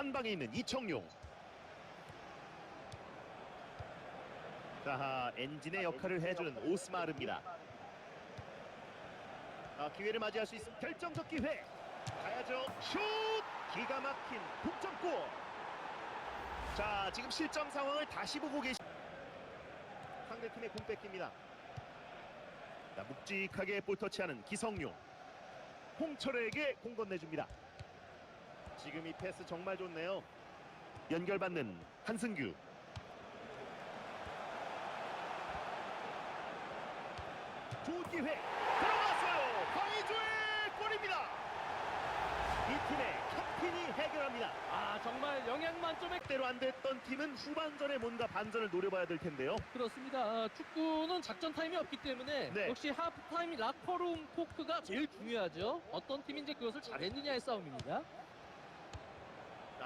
한 방에 있는 이청용. 자, 엔진의 역할을 해주는 오스마르입니다. 아, 기회를 맞이할 수 있음 결정적 기회. 가야죠. 슛! 기가 막힌 동점골. 자, 지금 실점 상황을 다시 보고 계시. 상대팀의 공 뺏깁니다. 자, 묵직하게 볼 터치하는 기성용. 홍철에게 공 건네줍니다. 지금 이 패스 정말 좋네요. 연결받는 한승규. 좋은 기회 들어갔어요. 황의조의 골입니다. 이 팀의 캡틴이 해결합니다. 아 정말 영양 만점의 대로 안 됐던 팀은 후반전에 뭔가 반전을 노려봐야 될 텐데요. 그렇습니다. 아, 축구는 작전 타임이 없기 때문에 네. 역시 하프 타임 라커룸 토크가 제일 중요하죠. 어떤 이제 그것을 잘했느냐의 싸움입니다.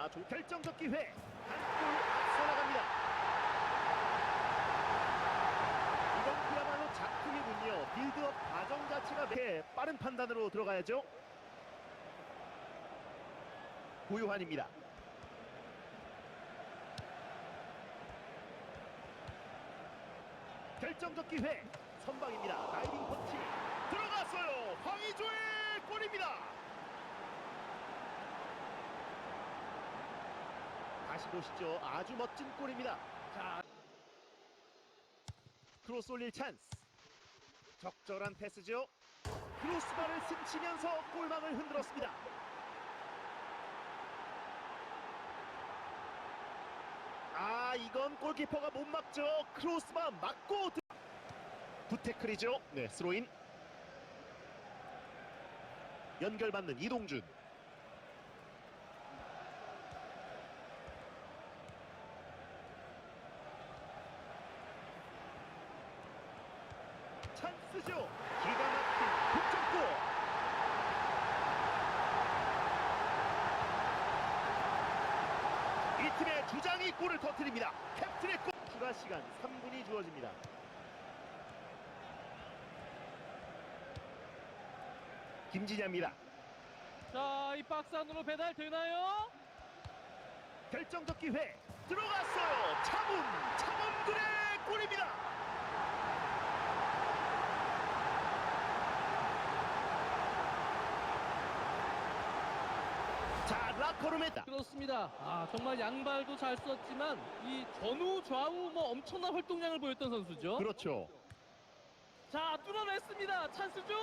자, 조 결정적 기회. 한골 앞서 나갑니다. 이건 그야말로 작품이군요. 빌드업 과정 자체가 매 빠른 판단으로 들어가야죠. 고요한입니다. 결정적 기회. 선방입니다. 다이빙 터치. 들어갔어요. 황의조의 골입니다. 다시 보시죠. 아주 멋진 골입니다. 자, 크로스 올릴 찬스. 적절한 패스죠. 크로스바를 스치면서 골망을 흔들었습니다. 아, 이건 골키퍼가 못 막죠. 크로스바 드... 부테클이죠. 네, 스로인. 연결받는 이동준. 찬스죠. 기가 막힌 득점골. 이 팀의 주장이 골을 터뜨립니다. 캡틴의 골. 추가 시간 3분이 주어집니다. 김진야입니다. 자, 이 박스 안으로 배달 되나요? 결정적 기회 들어갔어요. 차문 차문군의 골입니다. 자 라커룸에 다 그렇습니다. 아, 정말 양발도 잘 썼지만 이 전후 좌우 뭐 엄청난 활동량을 보였던 선수죠. 그렇죠. 자, 뚫어냈습니다. 찬스죠?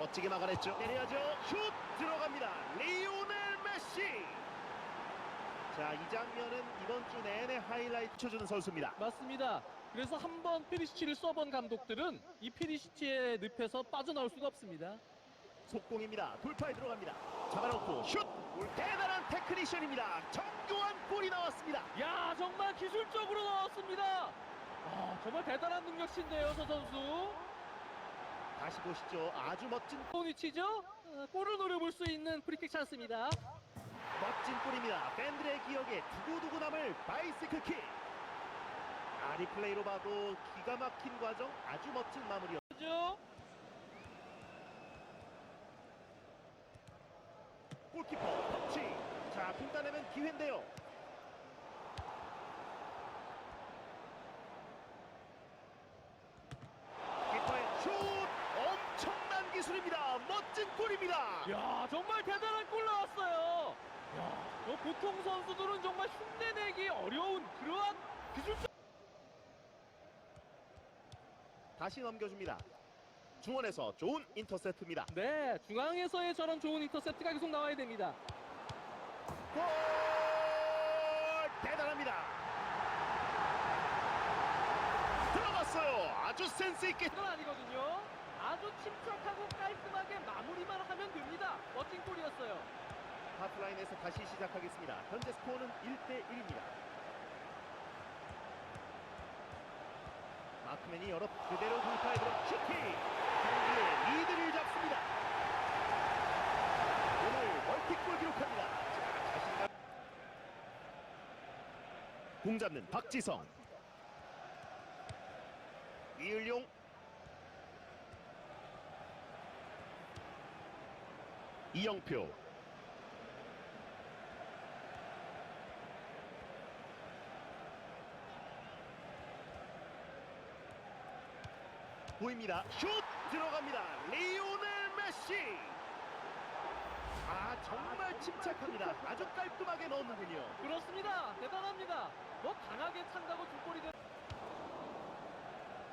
멋지게 막아냈죠. 내려야죠. 슛 들어갑니다. 리오넬 메시. 자 이 장면은 이번 주 내내 하이라이트 쳐주는 선수입니다. 맞습니다. 그래서 한번 페리시치를 써본 감독들은 이 페리시치의 늪에서 빠져나올 수가 없습니다. 속공입니다. 돌파에 들어갑니다. 잡아놓고 슛. 골 대단한 테크니션입니다. 정교한 골이 나왔습니다. 야 정말 기술적으로 나왔습니다. 아, 정말 대단한 능력치인데요, 저 선수. 다시 보시죠. 아주 멋진 포니치죠? 어, 골을 노려볼 수 있는 프리킥 찬스입니다. 멋진 골입니다. 팬들의 기억에 두고두고 남을 바이시클 킥. 아, 리플레이로 봐도 기가 막힌 과정 아주 멋진 마무리였. 그죠? 골키퍼 터치. 자, 분단내면 기회인데요. 키퍼의 슛! 엄청난 기술입니다. 멋진 골입니다. 야 정말 대단한 골 나왔어요. 야, 저 보통 선수들은 정말 흉내내기 어려운 그러한 기술적. 다시 넘겨줍니다. 중원에서 좋은 인터셉트입니다. 네, 중앙에서의 저런 좋은 인터셉트가 계속 나와야 됩니다. 골! 대단합니다. 들어갔어요. 아주 센스 있게. 그건 아니거든요. 아주 침착하고 깔끔하게 마무리만 하면 됩니다. 멋진 골이었어요. 하프라인에서 다시 시작하겠습니다. 현재 스코어는 1대 1입니다. 마크맨이 여러 그대로 돌파에 들어 슈팅! 경기의 리드를 잡습니다. 오늘 멀티골 기록합니다. 자, 자신감. 공 잡는 박지성. 이을용. 이영표. 보입니다. 슛 들어갑니다. 리오넬 메시. 아 정말 침착합니다. 아주 깔끔하게 넣었는군요. 그렇습니다. 대단합니다. 뭐 강하게 찬다고 두 골이 되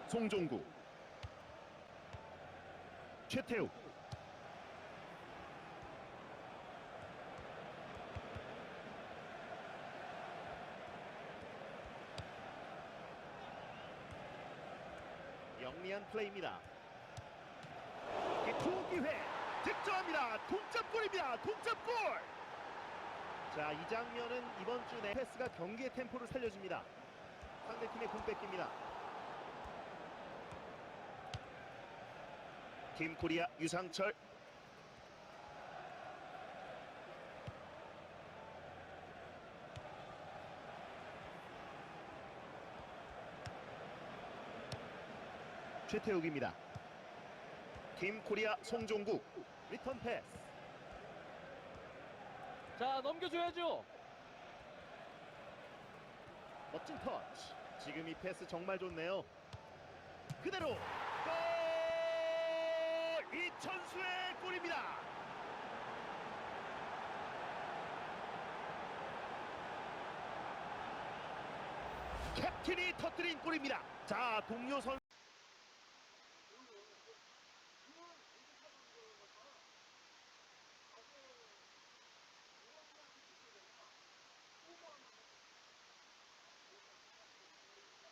송종구 최태우 영리한 플레이입니다. 두 기회 득점합니다. 동점골입니다. 동점골! 자 이 장면은 이번 주 내 패스가 경기의 템포를 살려줍니다. 상대팀의 공 뺏깁니다. 팀 코리아 유상철 최태욱입니다. 팀 코리아 송종국 리턴 패스. 자, 넘겨줘야죠. 멋진 터치. 지금 이 패스 정말 좋네요. 그대로 골! 이천수의 골입니다. 캡틴이 터뜨린 골입니다. 자 동료 선